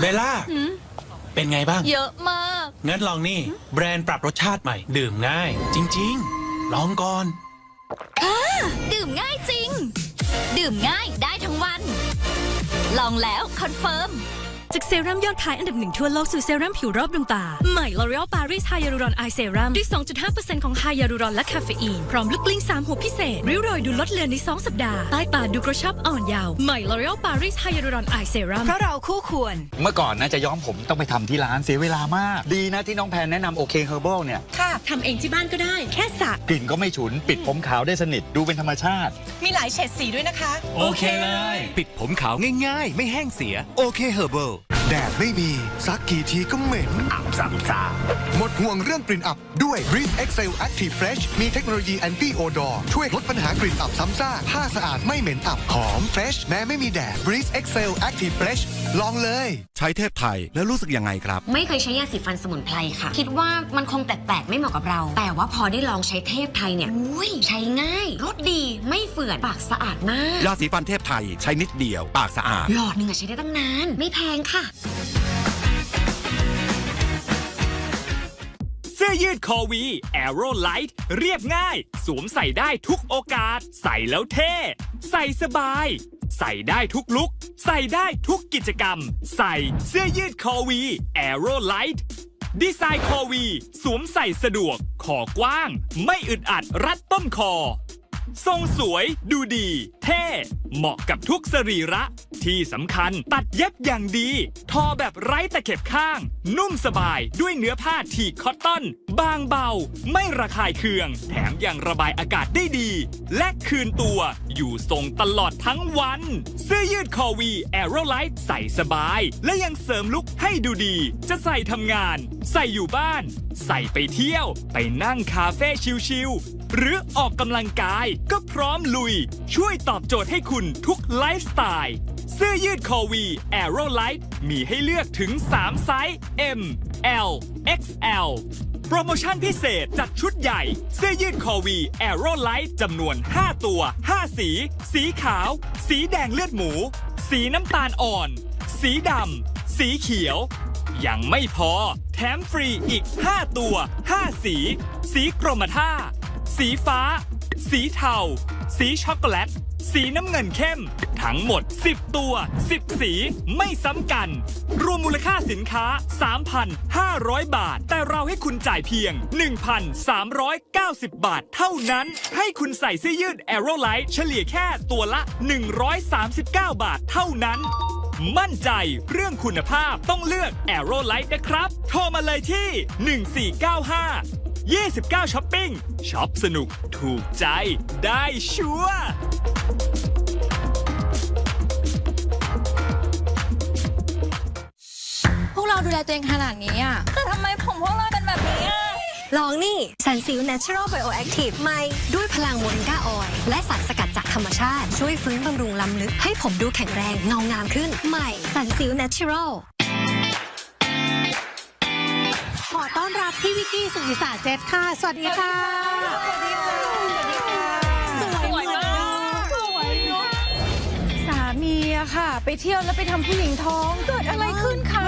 เบลล่า เป็นไงบ้าง เยอะมาก งั้นลองนี่ แบรนด์ปรับรสชาติใหม่ ดื่มง่าย จริง ๆ ลองก่อนดื่มง่ายจริง ดื่มง่ายได้ทั้งวัน ลองแล้วคอนเฟิร์ม จากเซรั่มยอดขายอันดับหนึ่งทั่วโลกสู่เซรั่มผิวรอบดวงตา ใหม่ L'Oreal Paris Hyaluron Eye Serum ด้วย 2.5%ของไฮยาลูรอนและคาเฟอีน พร้อมลูกกลิ้ง3หัวพิเศษ ริ้วรอยดูลดเลือนใน 2 สัปดาห์ ใต้ตาดูกระชับอ่อนเยาว์ใหม่ L'Oreal Paris Hyaluron Eye Serum เพราะเราคู่ควร เมื่อก่อนนะจะย้อมผมต้องไปทำที่ร้านเสียเวลามาก ดีนะที่น้องแพนแนะนำโอเคเฮอร์ l เนี่ย ค่ะทำเองที่บ้านก็ได้ แค่สระกลิ่นก็ไม่ฉุน ปิดผมขาวได้สนิท ดูเป็นธรรมชาติ มีหลายเฉดสีด้วยนะคะ โอเคเลย ปิดผมขาวง่ายๆ ไม่แห้งเสีย โอเคเฮอร์เบิล แดดไม่มีซักกี่ทีก็เหม็น อับซ้ำซาหมดห่วงเรื่องกลิ่นอับด้วย Breathe Excel Active Fresh มีเทคโนโลยี Anti Odor ช่วยลดปัญหากลิ่นอับซ้ำซากผ้าสะอาดไม่เหม็นอับหอม Fresh แม้ไม่มีแดด Breathe Excel Active Fresh ลองเลย ใช้เทพไทยแล้วรู้สึกยังไงครับ ไม่เคยใช้ยาสีฟันสมุนไพรค่ะ คิดว่ามันคงแปลกๆไม่เหมาะกับเรา แต่ว่าพอได้ลองใช้เทพไทยเนี่ยอุ้ยใช้ง่ายรสดีไม่เฟื่อนปากสะอาดมากยาสีฟันเทพไทยใช้นิดเดียว ปากสะอาดหลอดหนึ่งอะใช้ได้ตั้งนาน ไม่แพงค่ะ สื้อยืดคอวี Aero Light เรียบง่าย สวมใส่ได้ทุกโอกาส ใส่แล้วเท่ ใส่สบาย ใส่ได้ทุกลุก ใส่ได้ทุกกิจกรรม ใส่เสื้อยืดคอวี Aero Light ดีไซน์คอวี สวมใส่สะดวก คอกว้าง ไม่อึดอัดรัดต้นคอ ทรงสวย ดูดี เท่เหมาะกับทุกสรีระ ที่สำคัญตัดเย็บอย่างดี ทอแบบไร้ตะเข็บข้าง นุ่มสบายด้วยเนื้อผ้าทีคอตตอน บางเบา ไม่ระคายเคือง แถมยังระบายอากาศได้ดี และคืนตัวอยู่ทรงตลอดทั้งวันเสื้อยืดคอวีแอโรไลท์ใส่สบาย และยังเสริมลุคให้ดูดี จะใส่ทำงาน ใส่อยู่บ้าน ใส่ไปเที่ยว ไปนั่งคาเฟ่ชิลๆหรือออกกำลังกายก็พร้อมลุย ช่วยตอบโจทย์ให้คุณทุกไลฟ์สไตล์ เสื้อยืดคอวีแอโรไลท์มีให้เลือกถึง 3 ไซส์ M L XL โปรโมชั่นพิเศษจัดชุดใหญ่ เสื้อยืดคอวีแอโรไลท์จำนวน 5 ตัว 5 สี สีขาว สีแดงเลือดหมู สีน้ำตาลอ่อน สีดำ สีเขียว ยังไม่พอ แถมฟรีอีก 5 ตัว 5 สี สีกรมท่า สีฟ้า สีเทา สีช็อกโกแลต สีน้ำเงินเข้ม ทั้งหมด 10 ตัว 10 สีไม่ซ้ำกัน รวมมูลค่าสินค้า 3,500 บาท แต่เราให้คุณจ่ายเพียง 1,390 บาทเท่านั้น ให้คุณใส่เสื้อยืด Aero Light เฉลี่ยแค่ตัวละ 139 บาทเท่านั้นมั่นใจเรื่องคุณภาพต้องเลือก Aero Light นะครับ โทรมาเลยที่ 1495 29ช้อปปิ้งช็อปสนุกถูกใจได้ชัวร์ เราดูแลตัวเองขนาดนี้อะแต่ทำไมผมพวกเราเป็นแบบนี้อะ ลองนี่สันซิล Natural Bioactive ใหม่ด้วยพลังโมริงกาออยล์และสารสกัดจากธรรมชาติ ช่วยฟื้นบำรุงลำลึก ให้ผมดูแข็งแรงเงางามขึ้น ใหม่สันซิล Natural ขอต้อนรับพี่วิกกี้สุนิสาเจษค่ะสวัสดีค่ะ สวัสดีค่ะ สวยมากสวยเนาะสามีอะค่ะ ไปเที่ยวแล้วไปทำผู้หญิงท้อง เกิดอะไรขึ้นคะ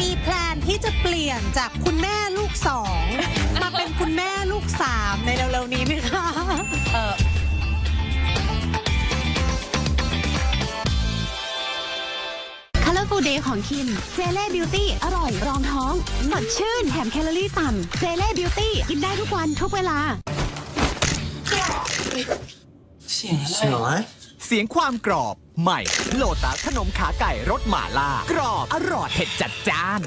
มีแพลนที่จะเปลี่ยนจากคุณแม่ลูกสองมาเป็นคุณแม่ลูกสามในเร็วๆนี้ไหมคะเออ Colorful Day ของคิม เจเล่บิวตี้อร่อย รองท้องสดชื่น แถมแคลอรี่ต่ำ เจเล่บิวตี้กินได้ทุกวันทุกเวลาเสียงอะไร เสียงความกรอบ ใหม่โลตัสขนมขาไก่รสหม่าล่ากรอบ อร่อยเผ็ดจัดจ้าน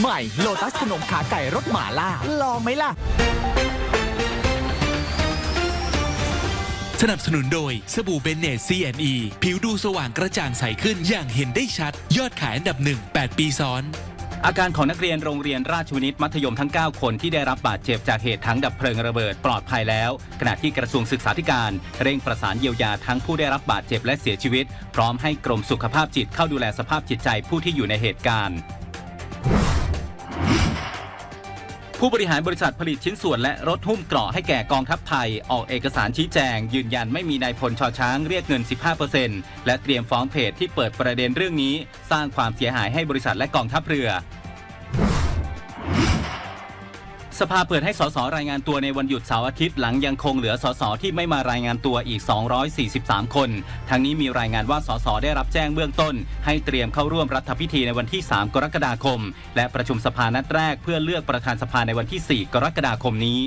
ใหม่โลตัสขนมขาไก่รสหม่าล่า ลองไหมล่ะ สนับสนุนโดย สบู่เบนเนต CNE ผิวดูสว่างกระจ่างใสขึ้นอย่างเห็นได้ชัด ยอดขายอันดับหนึ่ง 8 ปีซ้อน อาการของนักเรียนโรงเรียนราชวินิตมัธยมทั้ง 9 คนที่ได้รับบาดเจ็บจากเหตุทั้งดับเพลิงระเบิดปลอดภัยแล้ว ขณะที่กระทรวงศึกษาธิการ เร่งประสานเยียวยาทั้งผู้ได้รับบาดเจ็บและเสียชีวิต พร้อมให้กรมสุขภาพจิตเข้าดูแลสภาพจิตใจผู้ที่อยู่ในเหตุการณ์ ผู้บริหารบริษัทผลิตชิ้นส่วนและรถหุ้มเกราะให้แก่กองทัพไทย ออกเอกสารชี้แจง ยืนยันไม่มีนายพลชอช้างเรียกเงิน 15%และเตรียมฟ้องเพจที่เปิดประเด็นเรื่องนี้ สร้างความเสียหายให้บริษัทและกองทัพเรือ สภาเปิดให้สสรายงานตัวในวันหยุดเสาร์อาทิตย์หลังยังคงเหลือสสที่ไม่มารายงานตัวอีก 243 คน ทั้งนี้มีรายงานว่าสสได้รับแจ้งเบื้องต้น ให้เตรียมเข้าร่วมรัฐพิธีในวันที่ 3 กรกฎาคม และประชุมสภานัดแรกเพื่อเลือกประธานสภาในวันที่ 4 กรกฎาคมนี้